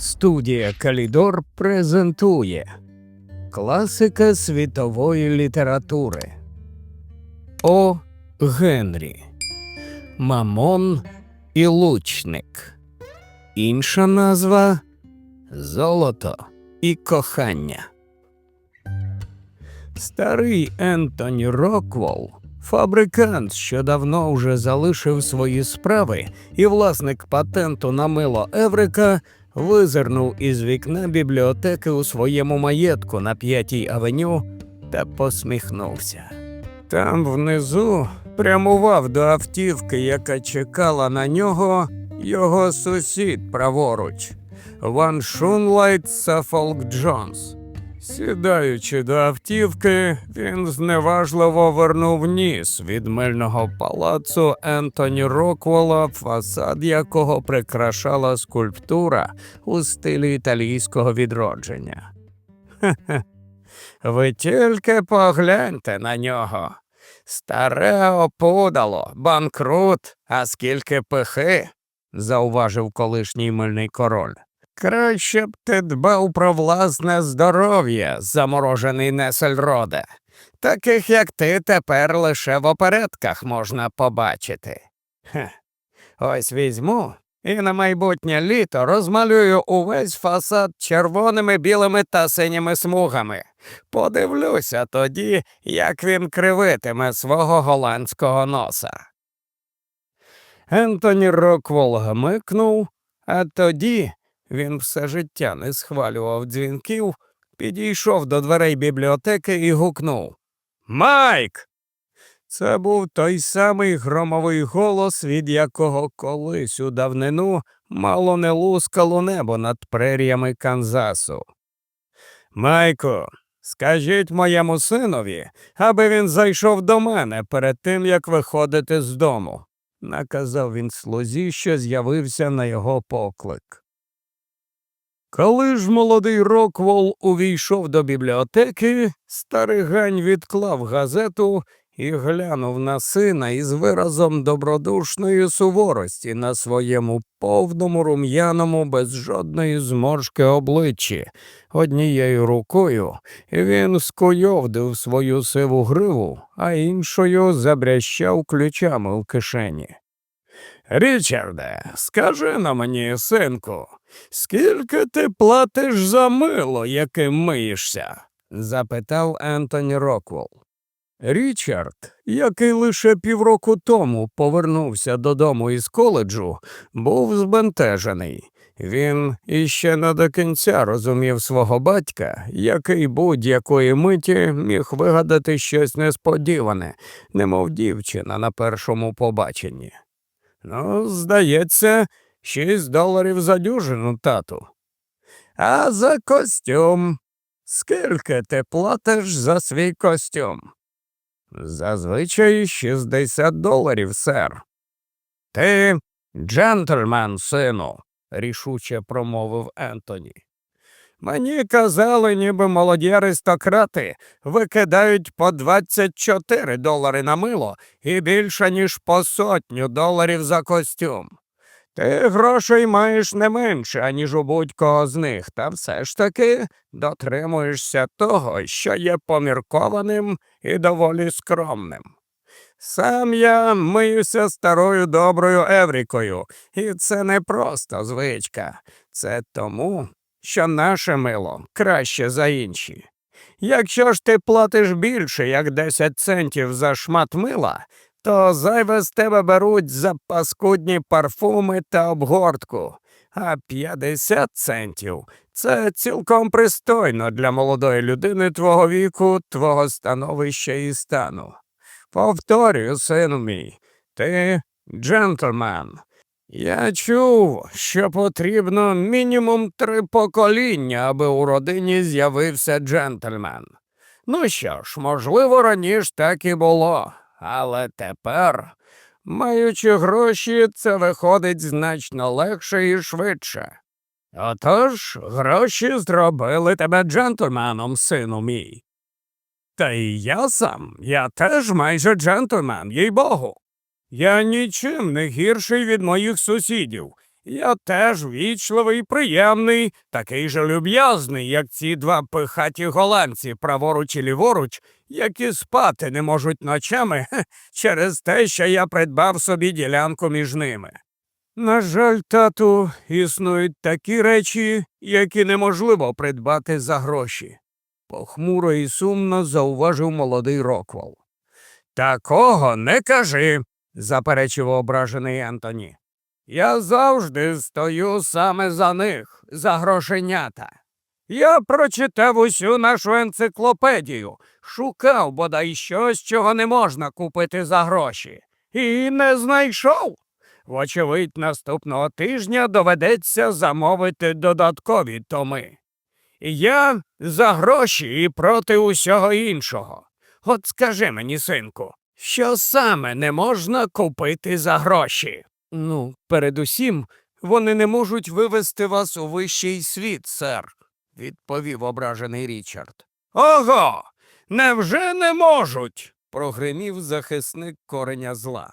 Студія Калідор презентує Класика світової літератури О. Генрі Мамон і Лучник. Інша назва Золото і кохання. Старий Ентоні Роквол, фабрикант, що давно вже залишив свої справи, і власник патенту на мило Еврика, визирнув із вікна бібліотеки у своєму маєтку на п'ятій авеню та посміхнувся. Там внизу прямував до автівки, яка чекала на нього, його сусід праворуч, Ван Шунлайт Сафолк Джонс. Сідаючи до автівки, він зневажливо вернув ніс від мильного палацу Ентоні Роквола, фасад якого прикрашала скульптура у стилі італійського відродження. Хе-хе. Ви тільки погляньте на нього. Старе опудало, банкрут, а скільки пихи, зауважив колишній мильний король. Краще б ти дбав про власне здоров'я, заморожений Несельроде. Таких, як ти, тепер лише в оперетках можна побачити. Хе. Ось візьму і на майбутнє літо розмалюю увесь фасад червоними, білими та синіми смугами. Подивлюся тоді, як він кривитиме свого голландського носа. Ентоні Роквол гмикнув, а тоді він все життя не схвалював дзвінків, підійшов до дверей бібліотеки і гукнув Майк! Це був той самий громовий голос, від якого колись у давнину мало не лускало небо над преріями Канзасу. Майко, скажіть моєму синові, аби він зайшов до мене перед тим, як виходити з дому, наказав він слузі, що з'явився на його поклик. Коли ж молодий Роквол увійшов до бібліотеки, старий гань відклав газету і глянув на сина із виразом добродушної суворості на своєму повному рум'яному, без жодної зморшки обличчі. Однією рукою він скуйовдив свою сиву гриву, а іншою забрящав ключами в кишені. Річарде, скажи на мені, синку, скільки ти платиш за мило, яким миєшся? запитав Ентоні Роквелл. Річард, який лише півроку тому повернувся додому із коледжу, був збентежений. Він іще не до кінця розумів свого батька, який будь-якої миті міг вигадати щось несподіване, немов дівчина на першому побаченні. Ну, здається, шість доларів за дюжину, тату. А за костюм. Скільки ти платиш за свій костюм? Зазвичай 60 доларів, сер. Ти джентльмен, сину, рішуче промовив Ентоні. Мені казали, ніби молоді аристократи викидають по 24 долари на мило і більше, ніж по сотню доларів за костюм. Ти грошей маєш не менше, аніж у будь-кого з них, та все ж таки дотримуєшся того, що є поміркованим і доволі скромним. Сам я миюся старою доброю Еврікою, і це не просто звичка. Це тому, що наше мило краще за інші. Якщо ж ти платиш більше, як 10 центів за шмат мила, то зайве з тебе беруть за паскудні парфуми та обгортку, а 50 центів це цілком пристойно для молодої людини твого віку, твого становища і стану. Повторюю, сину мій, ти джентльмен. Я чув, що потрібно мінімум три покоління, аби у родині з'явився джентльмен. Ну що ж, можливо, раніше так і було, але тепер, маючи гроші, це виходить значно легше і швидше. Отож, гроші зробили тебе джентльменом, сину мій. Та і я сам, я теж майже джентльмен, їй богу. Я нічим не гірший від моїх сусідів, Я теж вічливий приємний, такий же люб'язний, як ці два пихаті голландці, праворуч і ліворуч, які спати не можуть ночами через те, що я придбав собі ділянку між ними. На жаль, тату, існують такі речі, які неможливо придбати за гроші. Похмуро і сумно зауважив молодий Роквол. Такого не кажи, заперечив ображений Ентоні. Я завжди стою саме за них, за грошенята. Я прочитав усю нашу енциклопедію, шукав бодай щось, чого не можна купити за гроші, і не знайшов. Вочевидь, наступного тижня доведеться замовити додаткові томи. Я за гроші і проти усього іншого. От скажи мені, синку, що саме не можна купити за гроші? Ну, передусім, вони не можуть вивести вас у вищий світ, сер, відповів ображений Річард. Ого, невже не можуть? прогримів захисник кореня зла.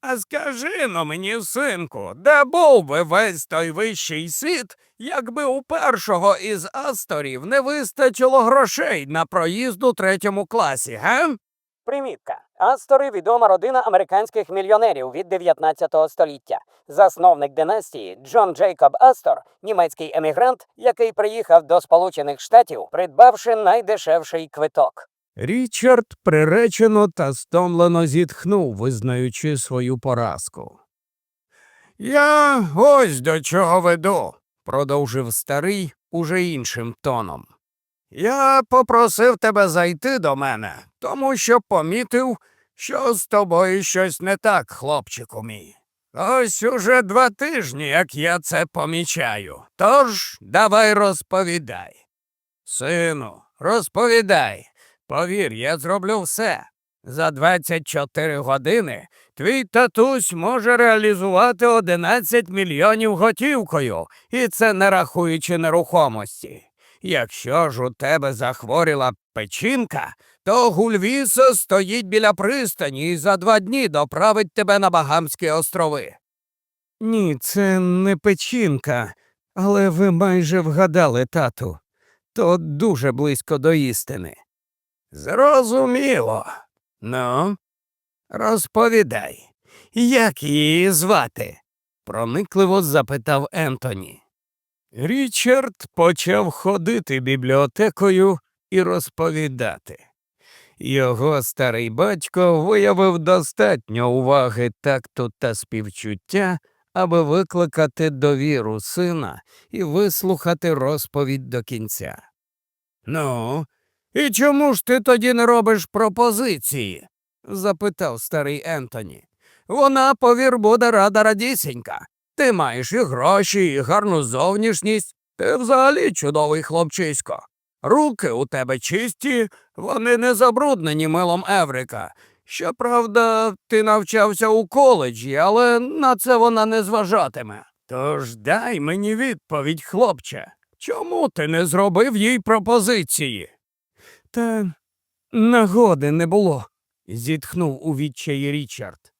А скажи но мені, синку, де був би весь той вищий світ, якби у першого із асторів не вистачило грошей на проїзд у третьому класі, га? Примітка. Астори відома родина американських мільйонерів від 19 століття. Засновник династії Джон Джейкоб Астор, німецький емігрант, який приїхав до Сполучених Штатів, придбавши найдешевший квиток. Річард приречено та стомлено зітхнув, визнаючи свою поразку. Я ось до чого веду, продовжив старий уже іншим тоном. Я попросив тебе зайти до мене, тому що помітив, що з тобою щось не так, хлопчику мій. Ось уже два тижні, як я це помічаю. Тож давай розповідай. Сину, розповідай. Повір, я зроблю все. За 24 години твій татусь може реалізувати 11 мільйонів готівкою, і це не рахуючи нерухомості. Якщо ж у тебе захворіла печінка, то Гульвіса стоїть біля пристані і за два дні доправить тебе на Багамські острови. Ні, це не печінка, але ви майже вгадали, тату. То дуже близько до істини. Зрозуміло. Ну, розповідай, як її звати? проникливо запитав Ентоні. Річард почав ходити бібліотекою і розповідати. Його старий батько виявив достатньо уваги, такту та співчуття, аби викликати довіру сина і вислухати розповідь до кінця. Ну, і чому ж ти тоді не робиш пропозиції? запитав старий Ентоні. Вона, повір, буде рада радісінька. Ти маєш і гроші, і гарну зовнішність. Ти взагалі чудовий хлопчисько. Руки у тебе чисті, вони не забруднені милом Еврика. Щоправда, ти навчався у коледжі, але на це вона не зважатиме. Тож дай мені відповідь, хлопче. Чому ти не зробив їй пропозиції? Та нагоди не було, зітхнув у відчаї Річард.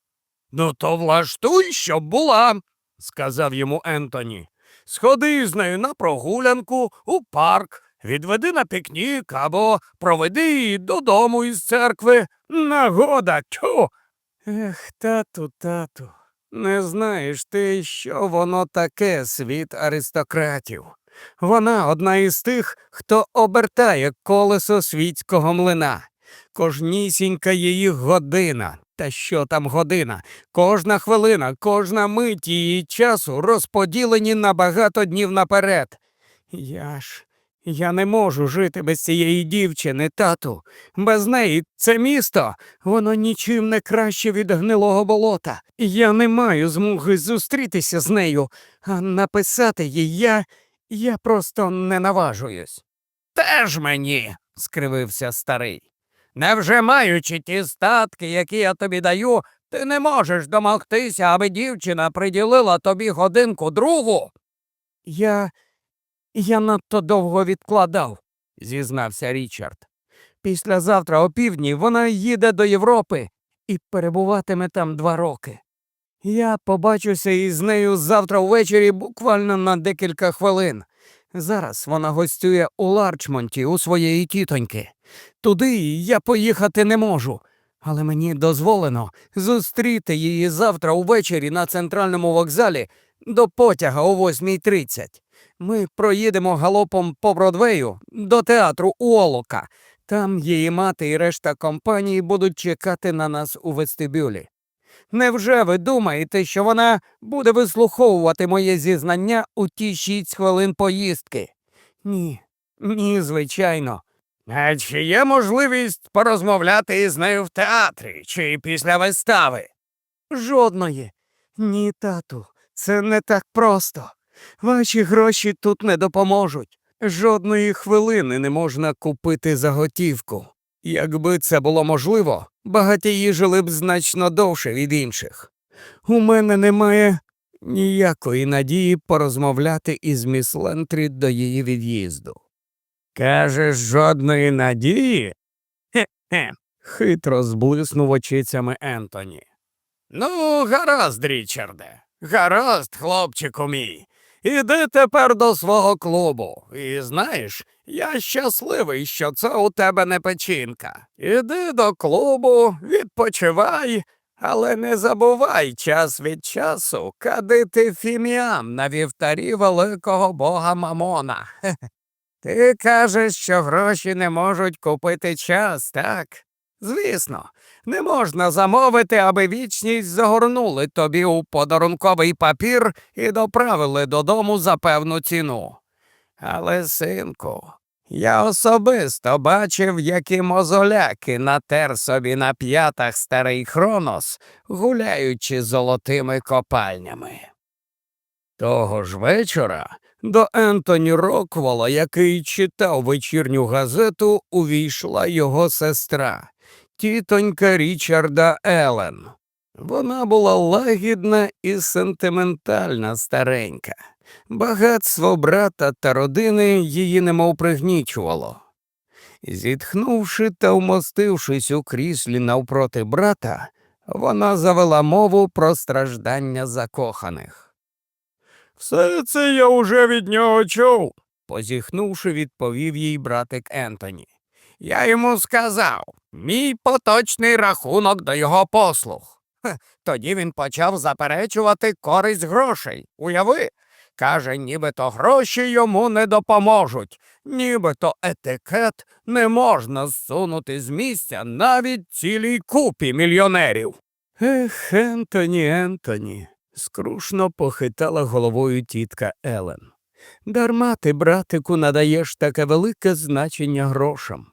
Ну, то влаштуй, щоб була, сказав йому Ентоні. Сходи з нею на прогулянку у парк, відведи на пікнік або проведи її додому із церкви. Нагода, тю. Ех, тату, тату, не знаєш ти, що воно таке світ аристократів. Вона одна із тих, хто обертає колесо світського млина. Кожнісінька її година. Та що там година? Кожна хвилина, кожна мить її часу розподілені на багато днів наперед. Я ж я не можу жити без цієї дівчини, тату. Без неї це місто, воно нічим не краще від гнилого болота. Я не маю змоги зустрітися з нею, а написати їй я, я просто не наважуюсь. Теж мені, скривився старий. Невже маючи ті статки, які я тобі даю, ти не можеш домогтися, аби дівчина приділила тобі годинку другу? Я. я надто довго відкладав, зізнався Річард. Післязавтра опівдні вона їде до Європи і перебуватиме там два роки. Я побачуся із нею завтра ввечері буквально на декілька хвилин. Зараз вона гостює у Ларчмонті у своєї тітоньки. Туди я поїхати не можу, але мені дозволено зустріти її завтра увечері на центральному вокзалі до потяга о 8.30. Ми проїдемо галопом по Бродвею до театру Уолока. Там її мати і решта компанії будуть чекати на нас у вестибюлі. Невже ви думаєте, що вона буде вислуховувати моє зізнання у ті шість хвилин поїздки? Ні, ні, звичайно. А чи є можливість порозмовляти із нею в театрі чи після вистави? Жодної. Ні, тату, це не так просто. Ваші гроші тут не допоможуть. Жодної хвилини не можна купити за готівку. Якби це було можливо, багатії жили б значно довше від інших. У мене немає ніякої надії порозмовляти із міс Лентрі до її від'їзду. Кажеш, жодної надії? Хе-хе. хитро зблиснув очицями Ентоні. Ну, гаразд, Річарде, гаразд, хлопчику мій. Іди тепер до свого клубу. І знаєш, я щасливий, що це у тебе не печінка. Іди до клубу, відпочивай, але не забувай час від часу кадити фіміам на вівтарі великого бога Мамона. Ти кажеш, що гроші не можуть купити час, так? Звісно, не можна замовити, аби вічність загорнули тобі у подарунковий папір і доправили додому за певну ціну. Але, синку, я особисто бачив, які мозоляки натер собі на п'ятах старий Хронос, гуляючи золотими копальнями. Того ж вечора до Ентоні Роквола, який читав вечірню газету, увійшла його сестра, тітонька Річарда Елен. Вона була лагідна і сентиментальна старенька. Багатство брата та родини її немов пригнічувало. Зітхнувши та вмостившись у кріслі навпроти брата, вона завела мову про страждання закоханих. Все це я уже від нього чув, позіхнувши, відповів їй братик Ентоні. Я йому сказав мій поточний рахунок до його послуг. Тоді він почав заперечувати користь грошей. Уяви. Каже, нібито гроші йому не допоможуть, нібито етикет не можна зсунути з місця навіть цілій купі мільйонерів. Ех, Ентоні, Ентоні, скрушно похитала головою тітка Елен. Дарма ти, братику, надаєш таке велике значення грошам.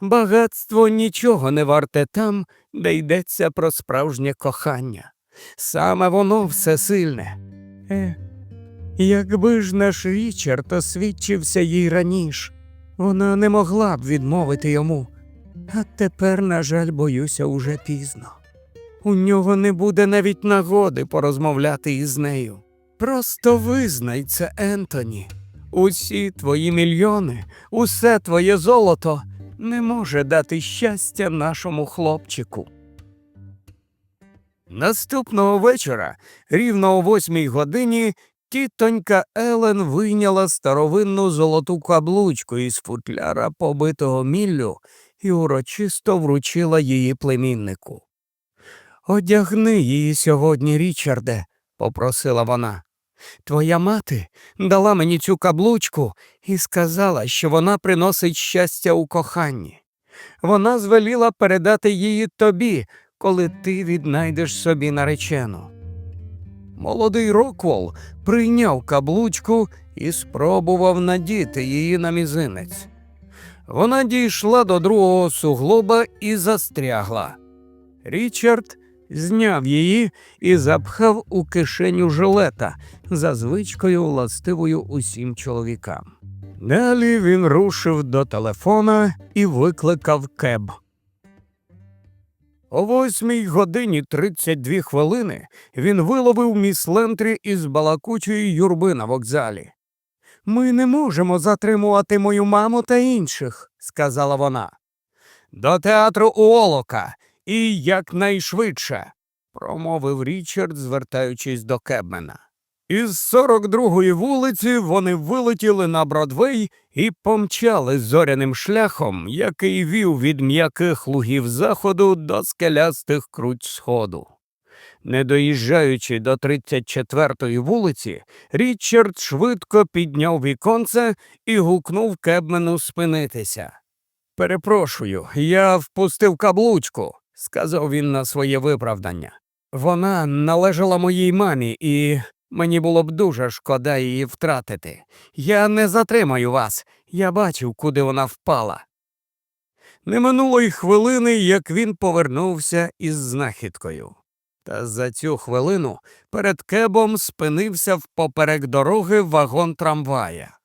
Багатство нічого не варте там, де йдеться про справжнє кохання. Саме воно всесильне. Е, якби ж наш Річард освідчився їй раніше, вона не могла б відмовити йому. А тепер, на жаль, боюся, уже пізно. У нього не буде навіть нагоди порозмовляти із нею. Просто визнай це, Ентоні. Усі твої мільйони, усе твоє золото не може дати щастя нашому хлопчику. Наступного вечора, рівно о восьмій годині, тітонька Елен вийняла старовинну золоту каблучку із футляра, побитого міллю, і урочисто вручила її племіннику. Одягни її сьогодні, Річарде, попросила вона. Твоя мати дала мені цю каблучку і сказала, що вона приносить щастя у коханні. Вона звеліла передати її тобі, коли ти віднайдеш собі наречену. Молодий Роквол прийняв каблучку і спробував надіти її на мізинець. Вона дійшла до другого суглоба і застрягла. Річард зняв її і запхав у кишеню жилета за звичкою властивою усім чоловікам. Далі він рушив до телефона і викликав кеб. О восьмій годині 32 хвилини він виловив міс Лентрі із балакучої юрби на вокзалі. Ми не можемо затримувати мою маму та інших, сказала вона. До театру Уолока і якнайшвидше. промовив Річард, звертаючись до Кебмена. Із 42-ї вулиці вони вилетіли на Бродвей і помчали зоряним шляхом, який вів від м'яких лугів заходу до скелястих круть сходу. Не доїжджаючи до 34-ї вулиці, Річард швидко підняв віконце і гукнув Кебмену спинитися. Перепрошую, я впустив каблучку, сказав він на своє виправдання. Вона належала моїй мамі, і мені було б дуже шкода її втратити. Я не затримаю вас, я бачив, куди вона впала. Не минуло й хвилини, як він повернувся із знахідкою. Та за цю хвилину перед кебом спинився впоперек дороги вагон трамвая.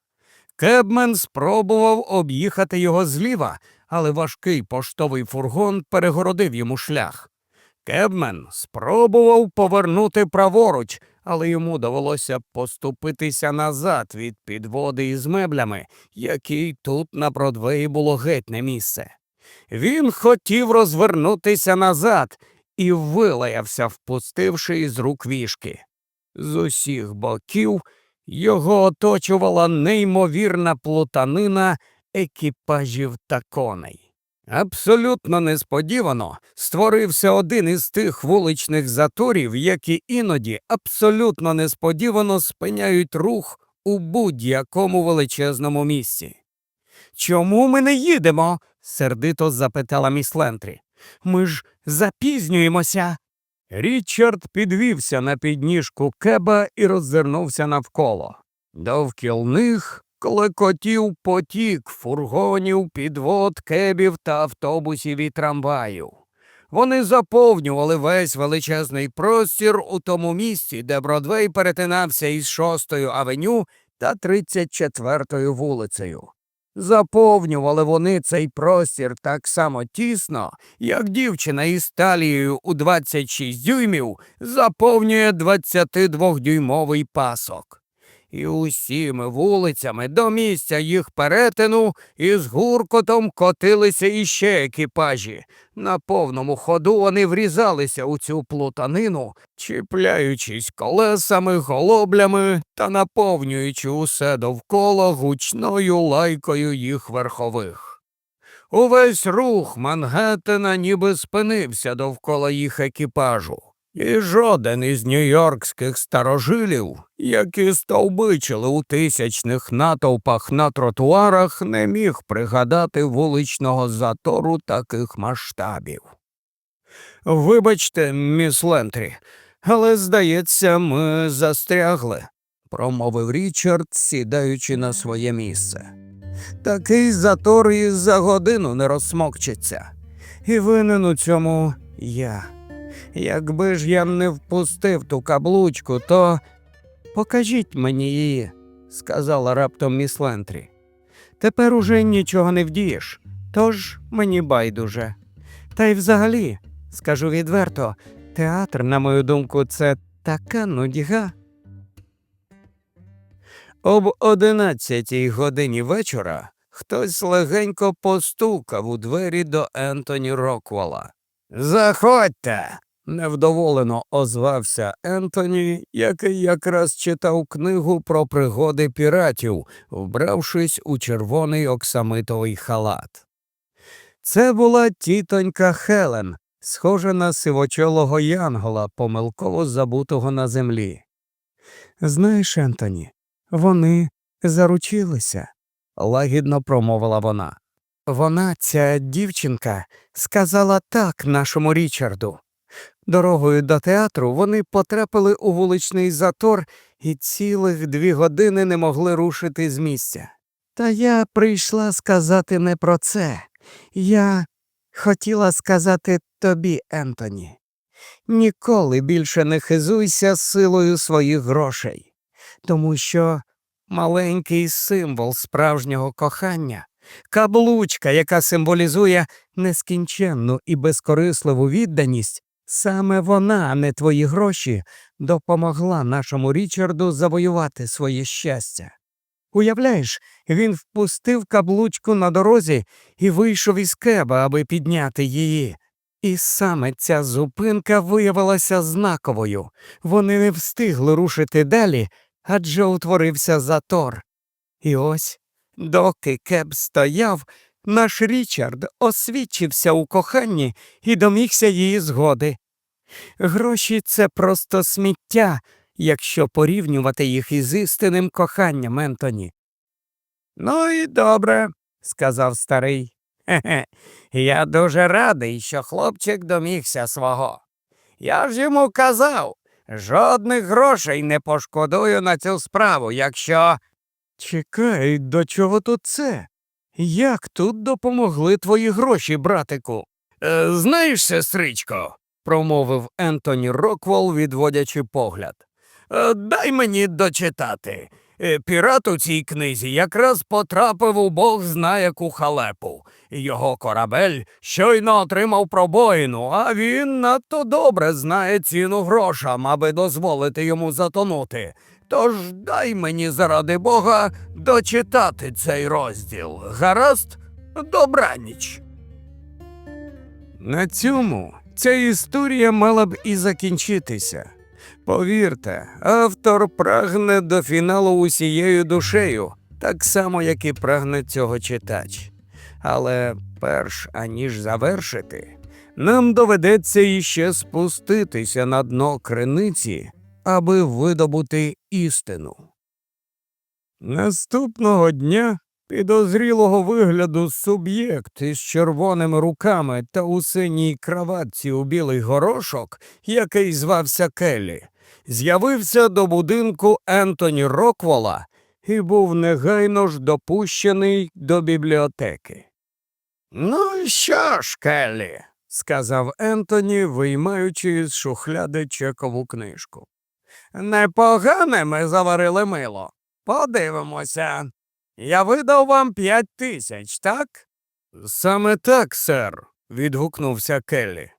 Кебмен спробував об'їхати його зліва, але важкий поштовий фургон перегородив йому шлях. Кебмен спробував повернути праворуч, але йому довелося поступитися назад від підводи із меблями, якій тут на Бродвеї було геть не місце. Він хотів розвернутися назад і вилаявся, впустивши із рук вішки. З усіх боків його оточувала неймовірна плутанина екіпажів та коней. Абсолютно несподівано створився один із тих вуличних заторів, які іноді абсолютно несподівано спиняють рух у будь-якому величезному місці. Чому ми не їдемо? сердито запитала міс Лентрі. Ми ж запізнюємося. Річард підвівся на підніжку кеба і роззирнувся навколо. Довкіл них клекотів потік фургонів, підвод, кебів та автобусів і трамваїв. Вони заповнювали весь величезний простір у тому місці, де Бродвей перетинався із 6-ю авеню та 34-ю вулицею. Заповнювали вони цей простір так само тісно, як дівчина із талією у 26 дюймів заповнює 22-дюймовий пасок. І усіми вулицями до місця їх перетину із гуркотом котилися іще екіпажі. На повному ходу вони врізалися у цю плутанину, чіпляючись колесами, голоблями та наповнюючи усе довкола гучною лайкою їх верхових. Увесь рух Мангеттена ніби спинився довкола їх екіпажу. І жоден із нью-йоркських старожилів, які стовбичили у тисячних натовпах на тротуарах, не міг пригадати вуличного затору таких масштабів. Вибачте, міс Лентрі, але, здається, ми застрягли, промовив Річард, сідаючи на своє місце. Такий затор і за годину не розсмокчеться. І винен у цьому я. Якби ж я не впустив ту каблучку, то покажіть мені її, сказала раптом міс Лентрі. Тепер уже нічого не вдієш, тож мені байдуже. Та й взагалі, скажу відверто, театр, на мою думку, це така нудьга. Об одинадцятій годині вечора хтось легенько постукав у двері до Ентоні Роквола. Заходьте. Невдоволено озвався Ентоні, який якраз читав книгу про пригоди піратів, вбравшись у червоний оксамитовий халат. Це була тітонька Хелен, схожа на сивочолого янгола, помилково забутого на землі. Знаєш, Ентоні, вони заручилися, лагідно промовила вона. Вона, ця дівчинка, сказала так нашому Річарду. Дорогою до театру вони потрапили у вуличний затор і цілих дві години не могли рушити з місця. Та я прийшла сказати не про це. Я хотіла сказати тобі, Ентоні. Ніколи більше не хизуйся силою своїх грошей, тому що маленький символ справжнього кохання, каблучка, яка символізує нескінченну і безкорисливу відданість, саме вона, а не твої гроші, допомогла нашому Річарду завоювати своє щастя. Уявляєш, він впустив каблучку на дорозі і вийшов із кеба, аби підняти її. І саме ця зупинка виявилася знаковою. Вони не встигли рушити далі, адже утворився затор. І ось, доки Кеб стояв, наш Річард освідчився у коханні і домігся її згоди. Гроші це просто сміття, якщо порівнювати їх із істинним коханням Ентоні. Ну і добре, сказав старий. Хе-хе, я дуже радий, що хлопчик домігся свого. Я ж йому казав, жодних грошей не пошкодую на цю справу, якщо. Чекай, до чого тут це? Як тут допомогли твої гроші, братику? Е, знаєш, сестричко, промовив Ентоні Роквол, відводячи погляд. «Е, Дай мені дочитати. Е, Пірат у цій книзі якраз потрапив у Бог зна яку халепу. Його корабель щойно отримав пробоїну, а він надто добре знає ціну грошам, аби дозволити йому затонути. Тож дай мені заради Бога дочитати цей розділ. Гаразд, добраніч. На цьому ця історія мала б і закінчитися. Повірте, автор прагне до фіналу усією душею, так само, як і прагне цього читач. Але перш аніж завершити, нам доведеться іще спуститися на дно криниці, аби видобути істину. Наступного дня підозрілого вигляду суб'єкт із червоними руками та у синій краватці у білий горошок, який звався Келлі, з'явився до будинку Ентоні Роквола і був негайно ж допущений до бібліотеки. Ну, що ж, Келлі, сказав Ентоні, виймаючи з шухляди чекову книжку. Непогане ми заварили мило. Подивимося. Я видав вам п'ять тисяч, так? Саме так, сер, відгукнувся Келлі.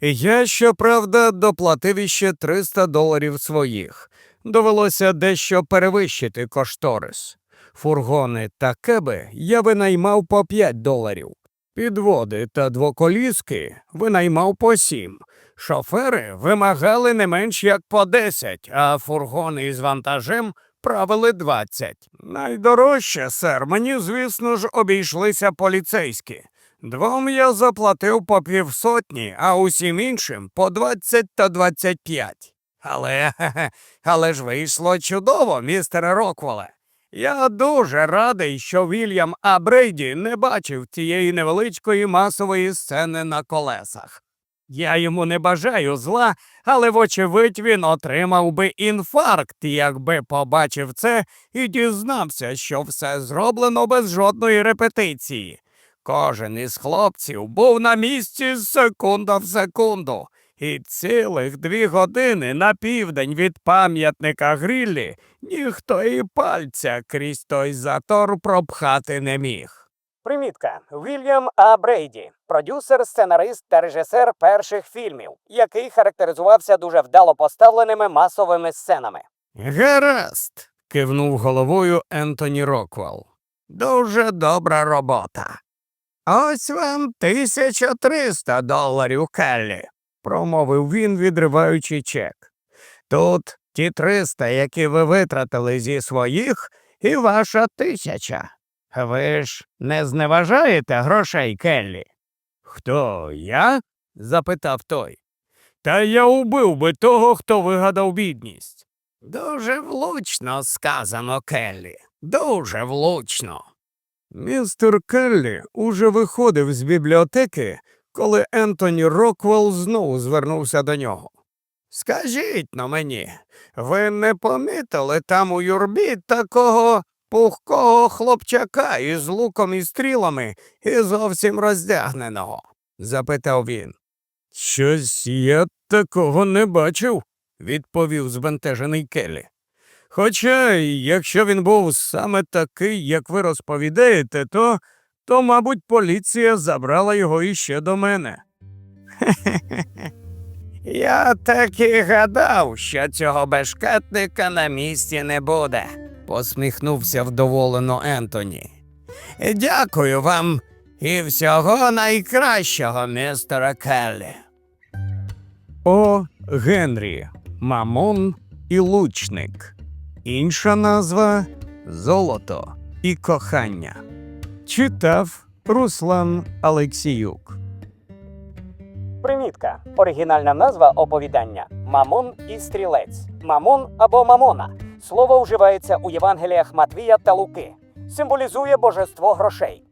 Я, щоправда, доплатив іще 300 доларів своїх. Довелося дещо перевищити кошторис. Фургони та кеби я винаймав по 5 доларів. Підводи та двоколіски винаймав по 7. Шофери вимагали не менш як по 10, а фургони із вантажем правили 20. Найдорожче, сер, мені, звісно ж, обійшлися поліцейські. Двом я заплатив по півсотні, а усім іншим по 20 та 25. Але, хе-хе, але ж вийшло чудово, містере Рокволе. Я дуже радий, що Вільям А. Брейді не бачив тієї невеличкої масової сцени на колесах. Я йому не бажаю зла, але вочевидь він отримав би інфаркт, якби побачив це і дізнався, що все зроблено без жодної репетиції. Кожен із хлопців був на місці з секунда в секунду, і цілих дві години на південь від пам'ятника Гріллі ніхто і пальця крізь той затор пропхати не міг. Примітка Вільям А. Брейді, продюсер, сценарист та режисер перших фільмів, який характеризувався дуже вдало поставленими масовими сценами. Гаразд, кивнув головою Ентоні Роквелл. Дуже добра робота. Ось вам 1300 доларів, Келлі, промовив він, відриваючи чек. Тут ті 300, які ви витратили зі своїх, і ваша тисяча. Ви ж не зневажаєте грошей, Келлі? Хто я? запитав той. Та я убив би того, хто вигадав бідність. Дуже влучно сказано, Келлі. Дуже влучно. Містер Келлі уже виходив з бібліотеки, коли Ентоні Роквелл знову звернувся до нього. Скажіть но мені, ви не помітили там у юрбі такого пухкого хлопчака із луком і стрілами і зовсім роздягненого? запитав він. Щось я такого не бачив, відповів збентежений Келлі. Хоча, якщо він був саме такий, як ви розповідаєте, то, то, мабуть, поліція забрала його іще до мене. Я так і гадав, що цього бешкетника на місці не буде, посміхнувся вдоволено Ентоні. Дякую вам. І всього найкращого, містера Келлі. О. Генрі, Мамон і Лучник. Інша назва Золото і кохання. Читав Руслан Алексіюк. Примітка. Оригінальна назва оповідання Мамон і стрілець. Мамон або Мамона. Слово вживається у Євангеліях Матвія та Луки. Символізує божество грошей.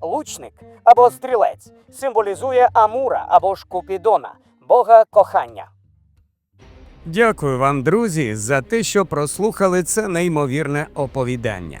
Лучник або стрілець символізує Амура або ж Купідона, бога кохання. Дякую вам, друзі, за те, що прослухали це неймовірне оповідання.